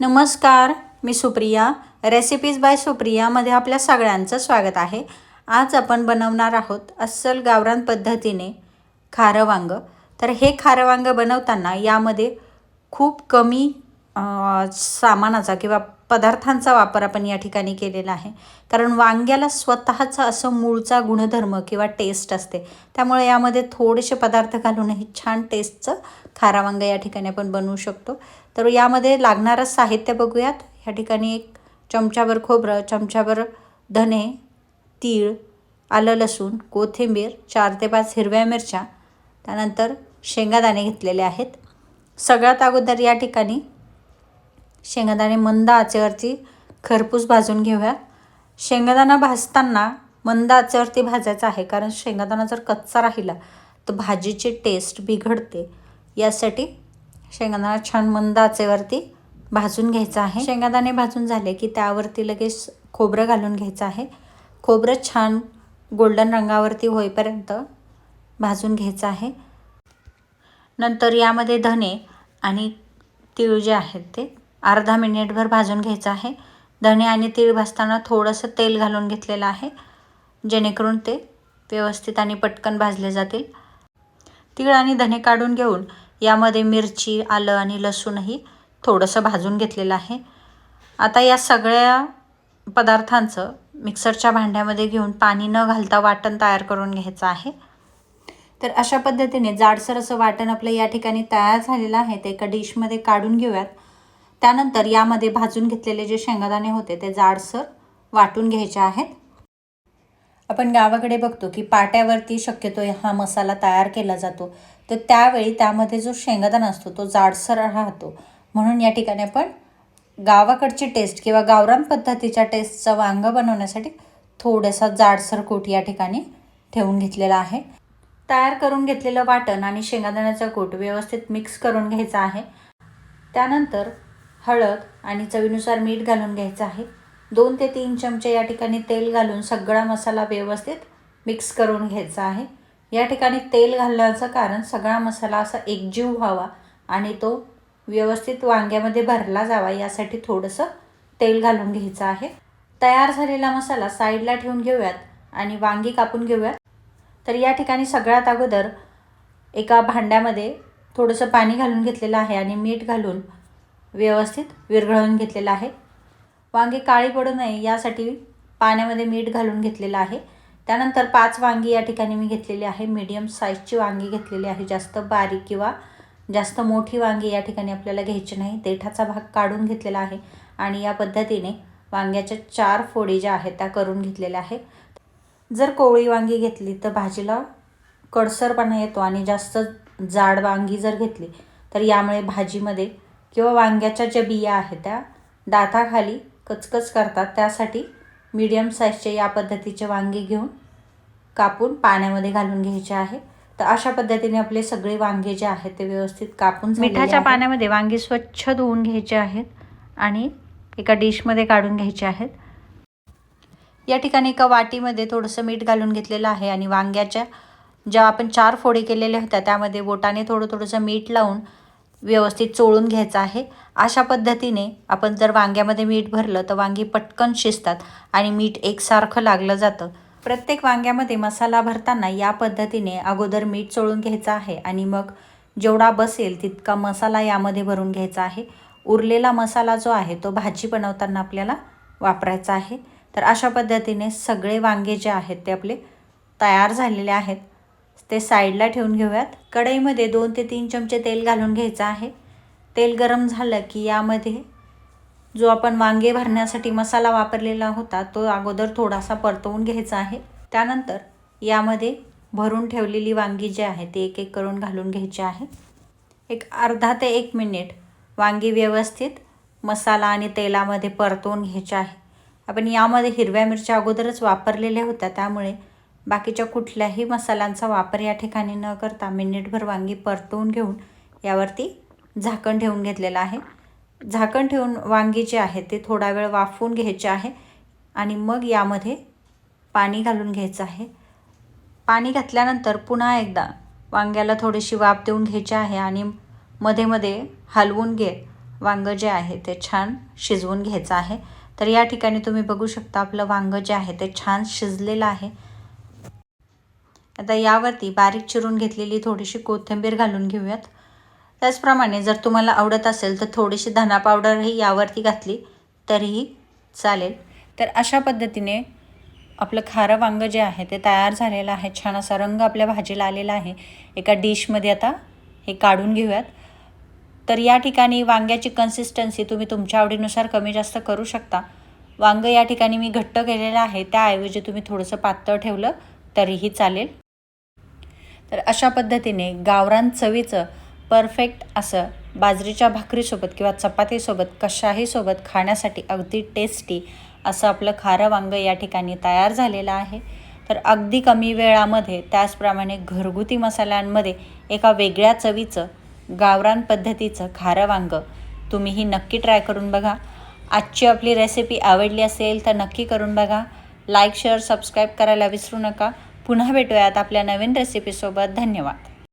नमस्कार मी Supriya. Recipes by सुप्रियामध्ये आपल्या सगळ्यांचं स्वागत आहे. आज आपण बनवणार आहोत अस्सल गावरान पद्धतीने खारं वांगं तर हे खारं वांगं बनवताना यामध्ये खूप कमी सामानाचा किंवा पदार्थांचा वापर आपण या ठिकाणी केलेला आहे. कारण वांग्याला स्वतःचा असं मूळचा गुणधर्म किंवा टेस्ट असते. त्यामुळे यामध्ये थोडेसे पदार्थ घालूनही छान टेस्टचं खारा वांगं या ठिकाणी आपण बनवू शकतो. तर यामध्ये लागणारं साहित्य बघूयात. ह्या ठिकाणी एक चमचाभर खोबरं चमचाभर धने तीळ आलं लसूण कोथिंबीर चार ते पाच हिरव्या मिरच्या त्यानंतर शेंगादाणे घेतलेले आहेत. सगळ्यात अगोदर या ठिकाणी शेंगादाणे मंद आचेवरती खरपूस भाजून घेऊया. शेंगादाणा भाजताना मंद आचेवरती भाजायचा आहे कारण शेंगादाणा जर कच्चा राहिला तर भाजीची टेस्ट बिघडते. यासाठी शेंगादाणा छान मंद आचेवरती भाजून घ्यायचा आहे. शेंगादाणे भाजून झाले की त्यावरती लगेच खोबरं घालून घ्यायचं आहे. खोबरं छान गोल्डन रंगावरती होईपर्यंत भाजून घ्यायचं आहे. नंतर यामध्ये धने आणि तीळ जे आहेत ते अर्धा मिनिटभर भाजून घ्यायचं आहे. धणे आणि तीळ भाजताना थोडंसं तेल घालून घेतलेलं आहे. जेणेकरून ते व्यवस्थित आणि पटकन भाजले जातील. तीळ आणि धने काढून घेऊन यामध्ये मिरची आलं आणि लसूणही थोडंसं भाजून घेतलेलं आहे. आता या सगळ्या पदार्थांचं मिक्सरच्या भांड्यामध्ये घेऊन पाणी न घालता वाटण तयार करून घ्यायचं आहे. तर अशा पद्धतीने जाडसर असं वाटण आपलं या ठिकाणी तयार झालेलं आहे. ते एका डिशमध्ये काढून घेऊयात. त्यानंतर यामध्ये भाजून घेतलेले जे शेंगादाणे होते ते जाडसर वाटून घ्यायचे आहेत. आपण गावाकडे बघतो की पाट्यावरती शक्यतो हा मसाला तयार केला जातो. तर त्यावेळी त्यामध्ये जो शेंगादाणा असतो तो जाडसर राहतो. म्हणून या ठिकाणी आपण गावाकडची टेस्ट किंवा गावरान पद्धतीच्या टेस्टचं वांग बनवण्यासाठी थोडासा जाडसर कोट या ठिकाणी ठेवून घेतलेला आहे. तयार करून घेतलेलं वाटण आणि शेंगादाण्याचा कोट व्यवस्थित मिक्स करून घ्यायचा आहे. त्यानंतर हळद आणि चवीनुसार मीठ घालून घ्यायचं आहे. दोन ते तीन चमचे या ठिकाणी तेल घालून सगळा मसाला व्यवस्थित मिक्स करून घ्यायचा आहे. या ठिकाणी तेल घालण्याचं कारण सगळा मसाला असा एकजीव व्हावा आणि तो व्यवस्थित वांग्यामध्ये भरला जावा यासाठी थोडंसं तेल घालून घ्यायचं आहे. तयार झालेला मसाला साईडला ठेवून घेऊयात आणि वांगी कापून घेऊयात. तर या ठिकाणी सगळ्यात अगोदर एका भांड्यामध्ये थोडंसं पाणी घालून घेतलेलं आहे आणि मीठ घालून व्यवस्थित विरघळून घेतलेलं आहे. वांगी काळी पडू नये यासाठी पाण्यामध्ये मीठ घालून घेतलेलं आहे. त्यानंतर पाच वांगी या ठिकाणी मी घेतलेली आहे. मीडियम साईजची वांगी घेतलेली आहे. जास्त बारीक किंवा जास्त मोठी वांगी या ठिकाणी आपल्याला घ्यायची नाही. देठाचा भाग काढून घेतलेला आहे आणि या पद्धतीने वांग्याच्या चार फोडी ज्या आहेत त्या करून घेतलेल्या आहे. जर कोवळी वांगी घेतली तर भाजीला कडसरपणा येतो आणि जास्त जाड वांगी जर घेतली तर यामुळे भाजीमध्ये किंवा वांग्याच्या ज्या बिया आहेत त्या दाताखाली कचकच करतात. त्यासाठी मीडियम साईजचे या पद्धतीचे वांगी घेऊन कापून पाण्यामध्ये घालून घ्यायचे आहे. तर अशा पद्धतीने आपले सगळे वांगे जे आहेत ते व्यवस्थित कापून मिठाच्या पाण्यामध्ये वांगी स्वच्छ धुवून घ्यायचे आहेत आणि एका डिशमध्ये काढून घ्यायचे आहेत. या ठिकाणी एका वाटीमध्ये थोडंसं मीठ घालून घेतलेलं आहे आणि वांग्याच्या ज्या आपण चार फोडी केलेल्या होत्या त्यामध्ये बोटाने थोडं थोडंसं मीठ लावून व्यवस्थित चोळून घ्यायचं आहे. अशा पद्धतीने आपण जर वांग्यामध्ये मीठ भरलं तर वांगी पटकन शिजतात आणि मीठ एकसारखं लागलं जातं. प्रत्येक वांग्यामध्ये मसाला भरताना या पद्धतीने अगोदर मीठ चोळून घ्यायचं आहे आणि मग जेवढा बसेल तितका मसाला यामध्ये भरून घ्यायचा आहे. उरलेला मसाला जो आहे तो भाजी बनवताना आपल्याला वापरायचा आहे. तर अशा पद्धतीने सगळे वांगे जे आहेत ते आपले तयार झालेले आहेत. ते साईडला ठेवून घेऊयात. कढईमध्ये दोन ते तीन चमचे तेल घालून घ्यायचं आहे. तेल गरम झालं की यामध्ये जो आपण वांगे भरण्यासाठी मसाला वापरलेला होता तो अगोदर थोडासा परतवून घ्यायचा आहे. त्यानंतर यामध्ये भरून ठेवलेली वांगी जी आहे ती एक एक करून घालून घ्यायची आहे. एक अर्धा ते एक मिनिट वांगी व्यवस्थित मसाला आणि तेलामध्ये परतवून घ्यायचे आहे. आपण यामध्ये हिरव्या मिरच्या अगोदरच वापरलेल्या होत्या त्यामुळे बाकीच्या कुठल्याही मसाल्यांचा वापर या ठिकाणी न करता मिनिटभर वांगी परतवून घेऊन यावरती झाकण ठेवून घेतलेलं आहे. झाकण ठेवून वांगी जे आहे ते थोडा वेळ वाफवून घ्यायचे आहे आणि मग यामध्ये पाणी घालून घ्यायचं आहे. पाणी घातल्यानंतर पुन्हा एकदा वांग्याला थोडीशी वाफ देऊन घ्यायची आहे आणि मध्ये मध्ये हलवून घे वांगं जे आहे ते छान शिजवून घ्यायचं आहे. तर या ठिकाणी तुम्ही बघू शकता आपलं वांगं जे आहे ते छान शिजलेलं आहे. आता यावरती बारीक चिरून घेतलेली थोडीशी कोथिंबीर घालून घेऊयात. त्याचप्रमाणे जर तुम्हाला आवडत असेल तर थोडीशी धना पावडरही यावरती घातली तरीही चालेल. तर अशा पद्धतीने आपलं खारं वांगं जे आहे ते तयार झालेलं आहे. छान असा रंग आपल्या भाजीला आलेला आहे. एका डिशमध्ये आता हे काढून घेऊयात. तर या ठिकाणी वांग्याची कन्सिस्टन्सी तुम्ही तुमच्या आवडीनुसार कमी जास्त करू शकता. वांगं या ठिकाणी मी घट्ट केलेलं आहे. त्याऐवजी तुम्ही थोडंसं पातळ ठेवलं तरीही चालेल. तर अशा पद्धतीने गावरान चवीचं परफेक्ट असं बाजरीच्या भाकरीसोबत किंवा चपातीसोबत कशाही सोबत खाण्यासाठी अगदी टेस्टी असं आपलं खारं वांगं या ठिकाणी तयार झालेलं आहे. तर अगदी कमी वेळामध्ये त्याचप्रमाणे घरगुती मसाल्यांमध्ये एका वेगळ्या चवीचं गावरान पद्धतीचं खारं वांगं तुम्हीही नक्की ट्राय करून बघा. आजची आपली रेसिपी आवडली असेल तर नक्की करून बघा. लाईक शेअर सबस्क्राईब करायला विसरू नका. पुन्हा भेटूयात आपल्या नवीन रेसिपीसोबत धन्यवाद.